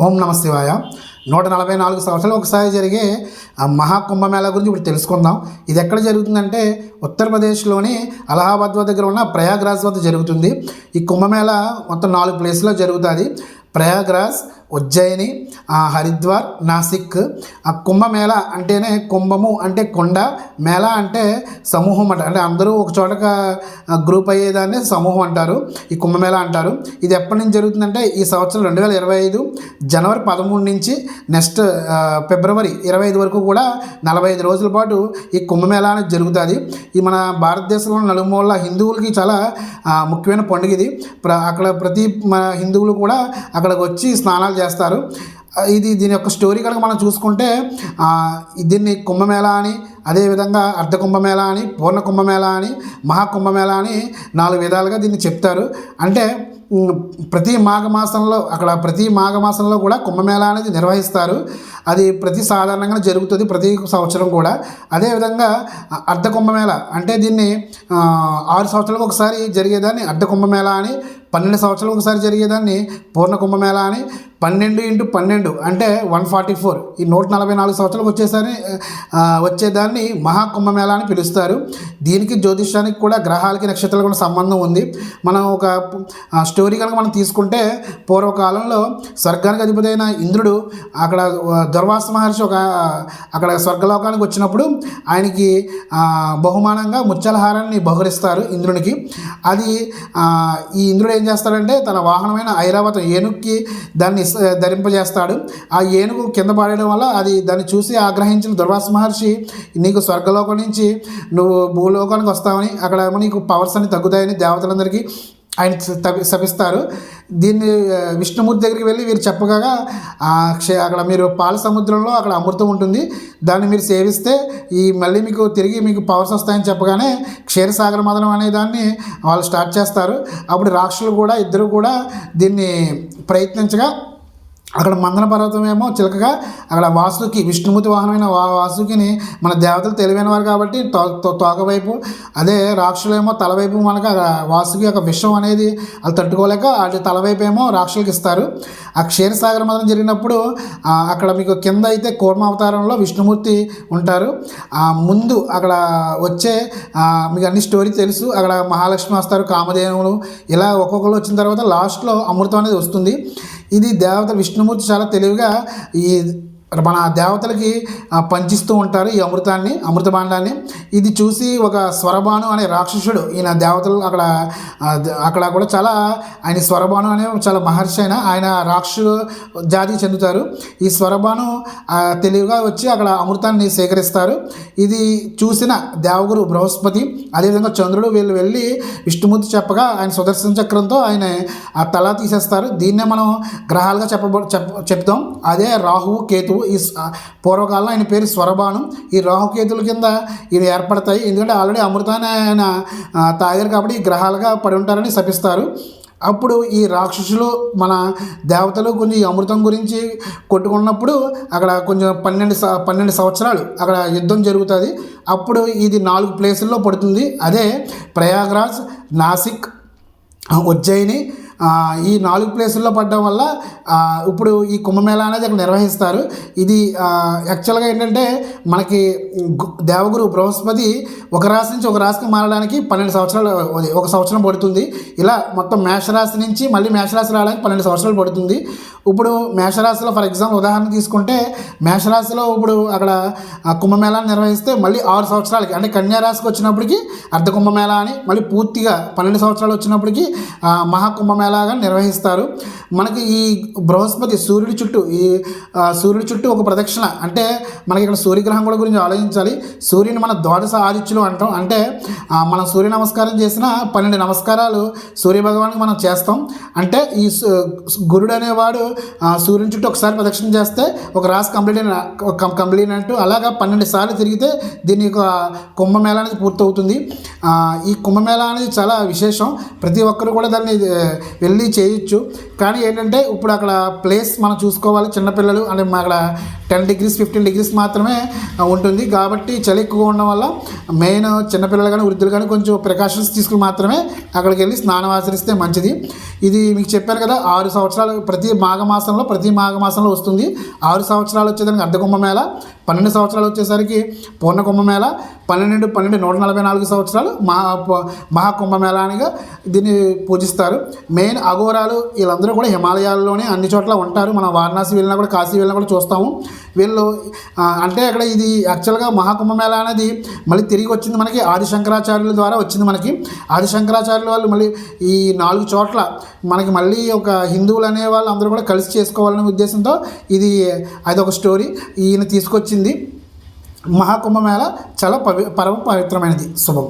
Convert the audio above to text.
ఓం నమ శివాయ. నూట నలభై నాలుగు సంవత్సరాలు ఒకసారి జరిగే ఆ మహాకుంభమేళా గురించి ఇప్పుడు తెలుసుకుందాం. ఇది ఎక్కడ జరుగుతుందంటే ఉత్తరప్రదేశ్లోని అలహాబాద్ దగ్గర ఉన్న ప్రయాగ్రాజ్ వద్ద జరుగుతుంది. ఈ కుంభమేళా మొత్తం నాలుగు ప్లేస్లో జరుగుతుంది. ప్రయాగ్రాజ్ ఉజ్జయిని హరిద్వార్ నాసిక్ ఆ కుంభమేళ అంటేనే కుంభము అంటే కొండ మేళ అంటే సమూహం అంట అంటే అందరూ ఒక చోట గ్రూప్ అయ్యేదాన్ని సమూహం అంటారు ఈ కుంభమేళ అంటారు. ఇది ఎప్పటి నుంచి జరుగుతుందంటే ఈ సంవత్సరం రెండు వేల ఇరవై ఐదు జనవరి పదమూడు నుంచి నెక్స్ట్ ఫిబ్రవరి ఇరవై ఐదు వరకు కూడా నలభై ఐదు రోజుల పాటు ఈ కుంభమేళా అనేది జరుగుతుంది. ఈ మన భారతదేశంలో నలుమూల హిందువులకి చాలా ముఖ్యమైన పండుగ ఇది. ప్ర- అక్కడ ప్రతి మన హిందువులు కూడా అక్కడికి వచ్చి స్నానాలు చేస్తారు. ఇది దీని యొక్క స్టోరీ కనుక మనం చూసుకుంటే దీన్ని కుంభమేళా అని అదేవిధంగా అర్ధ కుంభమేళ అని పూర్ణ కుంభమేళా అని మహాకుంభమేళ అని నాలుగు విధాలుగా దీన్ని చెప్తారు. అంటే ప్రతి మాఘమాసంలో అక్కడ ప్రతి మాఘమాసంలో కూడా కుంభమేళ అనేది నిర్వహిస్తారు. అది ప్రతి సాధారణంగా జరుగుతుంది ప్రతి సంవత్సరం కూడా. అదేవిధంగా అర్ధ కుంభమేళ అంటే దీన్ని ఆరు సంవత్సరాలకు ఒకసారి జరిగేదాన్ని అర్ధ కుంభమేళ అని పన్నెండు సంవత్సరాలు ఒకసారి జరిగేదాన్ని పూర్ణ కుంభమేళ అని. పన్నెండు ఇంటూ పన్నెండు అంటే వన్ ఫార్టీ ఫోర్. ఈ నూట నలభై నాలుగు సంవత్సరాలకు వచ్చేసరి వచ్చేదాన్ని మహాకుంభమేళ అని పిలుస్తారు. దీనికి జ్యోతిష్యానికి కూడా గ్రహాలకి నక్షత్రాలకు కూడా సంబంధం ఉంది. మనం ఒక స్టోరీ కనుక మనం తీసుకుంటే పూర్వకాలంలో స్వర్గానికి అధిపతైన ఇంద్రుడు అక్కడ దుర్వాస మహర్షి ఒక అక్కడ స్వర్గలోకానికి వచ్చినప్పుడు ఆయనకి బహుమానంగా ముచ్చలహారాన్ని బహురిస్తారు ఇంద్రునికి. అది ఈ ఇంద్రుడు ఏం చేస్తాడంటే తన వాహనమైన ఐరావతం ఏనుగుకి దాన్ని ధరింపజేస్తాడు. ఆ ఏనుగు కింద పడేయడం వల్ల అది దాన్ని చూసి ఆగ్రహించిన దుర్వాస మహర్షి నీకు స్వర్గలోకం నుంచి నువ్వు భూలోకానికి వస్తావని అక్కడ నీకు పవర్స్ అన్ని తగ్గుతాయని దేవతలందరికీ ఆయన తపి శపిస్తారు దీన్ని విష్ణుమూర్తి దగ్గరికి వెళ్ళి వీరు చెప్పగా క్షే- అక్కడ మీరు పాల సముద్రంలో అక్కడ అమృతం ఉంటుంది. దాన్ని మీరు సేవిస్తే ఈ మళ్ళీ మీకు తిరిగి మీకు పవర్స్ వస్తాయని చెప్పగానే క్షీరసాగర మదనం అనే దాన్ని వాళ్ళు స్టార్ట్ చేస్తారు. అప్పుడు రాక్షసులు కూడా ఇద్దరు కూడా దీన్ని ప్రయత్నించగా అక్కడ మందన పర్వతం ఏమో చిలకగా అక్కడ వాసుకి విష్ణుమూర్తి వాహనమైన వా వాసుకిని మన దేవతలు తెలివైన వారు కాబట్టి తో తో- తోక వైపు అదే రాక్షులేమో తలవైపు మనకు వాసుకి యొక్క విషం అనేది వాళ్ళు తట్టుకోలేక అటు తల వైపు ఏమో రాక్షులకు ఇస్తారు. ఆ క్షీరసాగర మదనం జరిగినప్పుడు అక్కడ మీకు కింద అయితే కూర్మ అవతారంలో విష్ణుమూర్తి ఉంటారు. ముందు అక్కడ వచ్చే మీకు అన్ని స్టోరీ తెలుసు. అక్కడ మహాలక్ష్మి వస్తారు కామధేనువులు. ఇలా ఒక్కొక్కరు వచ్చిన తర్వాత లాస్ట్లో అమృతం అనేది వస్తుంది. ఇది దేవత విష్ణుమూర్తి చాలా తెలివిగా ఈ మన దేవతలకి పంచిస్తూ ఉంటారు ఈ అమృతాన్ని అమృతభాండాన్ని. ఇది చూసి ఒక స్వరభాను అనే రాక్షసుడు ఈయన దేవతలు అక్కడ అక్కడ కూడా చాలా ఆయన స్వరభాను అనే చాలా మహర్షి అయిన ఆయన రాక్షసు జాతికి చెందుతారు. ఈ స్వరభాను తెలివిగా వచ్చి అక్కడ అమృతాన్ని సేకరిస్తారు. ఇది చూసిన దేవగురు బృహస్పతి అదేవిధంగా చంద్రుడు వీళ్ళు వెళ్ళి విష్ణుమూర్తి చెప్పగా ఆయన సుదర్శన చక్రంతో ఆయన ఆ తల తీసేస్తారు. దీన్నే మనం గ్రహాలుగా చెప్పబ చెప్ చెప్తాం. అదే రాహువు కేతువు ఈ పూర్వకాలం పూర్వకాలంలో ఆయన పేరు స్వరభాను. ఈ రాహుకేతుల కింద ఇది ఏర్ప ఏర్పడతాయి. ఎందుకంటే ఆల్రెడీ అమృతాన్ని ఆయన తాగారు కాబట్టి ఈ గ్రహాలుగా పడి ఉంటారని శపిస్తారు. అప్పుడు ఈ రాక్షసులు మన దేవతలు కొంచెం ఈ అమృతం గురించి కొట్టుకున్నప్పుడు అక్కడ కొంచెం పన్నెండు పన్నెండు సంవత్సరాలు అక్కడ యుద్ధం జరుగుతుంది. అప్పుడు ఇది నాలుగు ప్లేసుల్లో పడుతుంది. అదే ప్రయాగ్రాజ్ నాసిక్ ఉజ్జయిని ఈ నాలుగు ప్లేసుల్లో పడడం వల్ల ఇప్పుడు ఈ కుంభమేళ అనేది అక్కడ నిర్వహిస్తారు. ఇది యాక్చువల్గా ఏంటంటే మనకి దేవగురు బృహస్పతి ఒక రాశి నుంచి ఒక రాశికి మారడానికి పన్నెండు సంవత్సరాలు ఒక సంవత్సరం పడుతుంది. ఇలా మొత్తం మేషరాశి నుంచి మళ్ళీ మేషరాశి రావడానికి పన్నెండు సంవత్సరాలు పడుతుంది. ఇప్పుడు మేషరాశిలో ఫర్ ఎగ్జాంపుల్ ఉదాహరణ తీసుకుంటే మేషరాశిలో ఇప్పుడు అక్కడ కుంభమేళాన్ని నిర్వహిస్తే మళ్ళీ ఆరు సంవత్సరాలకి అంటే కన్యారాశికి వచ్చినప్పటికీ వచ్చినప్పటికి అర్ధ కుంభమేళా అని మళ్ళీ పూర్తిగా పన్నెండు సంవత్సరాలు వచ్చినప్పటికి మహాకుంభమేళ ఎలాగా నిర్వహిస్తారు. మనకి ఈ బృహస్పతి సూర్యుడి చుట్టూ ఈ సూర్యుడి చుట్టూ ఒక ప్రదక్షిణ. అంటే మనకి ఇక్కడ సూర్యగ్రహం కూడా గురించి ఆలోచించాలి. సూర్యుని మన ద్వాదశ ఆదిత్యులు అంటాం. అంటే మనం సూర్య నమస్కారం చేసిన పన్నెండు నమస్కారాలు సూర్య భగవానికి మనం చేస్తాం. అంటే ఈ సు- గురుడు అనేవాడు సూర్యుని చుట్టూ ఒకసారి ప్రదక్షిణ చేస్తే ఒక రాసు కంప్లీట్ అయిన కం- కంప్లీట్ అంటూ అలాగా పన్నెండు సార్లు తిరిగితే దీని యొక్క కుంభమేళా అనేది పూర్తవుతుంది. ఈ కుంభమేళ అనేది చాలా విశేషం. ప్రతి ఒక్కరు కూడా దాన్ని వెళ్ళి చేయొచ్చు. కానీ ఏంటంటే ఇప్పుడు అక్కడ ప్లేస్ మనం చూసుకోవాలి చిన్నపిల్లలు అంటే మా అక్కడ టెన్ డిగ్రీస్ ఫిఫ్టీన్ డిగ్రీస్ మాత్రమే ఉంటుంది. కాబట్టి చలి ఎక్కువగా ఉండడం వల్ల మెయిన్ చిన్నపిల్లలు కానీ వృద్ధులు కానీ కొంచెం ప్రికాషన్స్ తీసుకుని మాత్రమే అక్కడికి వెళ్ళి స్నానం ఆచరిస్తే మంచిది. ఇది మీకు చెప్పాను కదా ఆరు సంవత్సరాలు ప్రతి మాఘమాసంలో ప్రతి మాఘమాసంలో వస్తుంది. ఆరు సంవత్సరాలు వచ్చేదానికి అర్ధ కుంభమేళ పన్నెండు సంవత్సరాలు వచ్చేసరికి పూర్ణ కుంభమేళ పన్నెండు పన్నెండు నూట నలభై నాలుగు సంవత్సరాలు మహా మహాకుంభమేళానిగా దీన్ని పూజిస్తారు. మెయిన్ అఘోరాలు వీళ్ళందరూ కూడా హిమాలయాల్లోనే అన్ని చోట్ల ఉంటారు. మనం వారణాసి వెళ్ళినా కూడా కాశీ వెళ్ళినా కూడా చూస్తాము. వీళ్ళు అంటే అక్కడ ఇది యాక్చువల్గా మహాకుంభమేళ అనేది మళ్ళీ తిరిగి వచ్చింది మనకి ఆది శంకరాచార్యుల ద్వారా వచ్చింది మనకి. ఆది శంకరాచార్యుల వాళ్ళు మళ్ళీ ఈ నాలుగు చోట్ల మనకి మళ్ళీ ఒక హిందువులు అనే వాళ్ళు అందరూ కూడా కలిసి చేసుకోవాలనే ఉద్దేశంతో ఇది అదొక స్టోరీ ఈయన తీసుకొచ్చింది. మహాకుంభమేళ చాలా పవి పరమ పవిత్రమైనది. శుభం.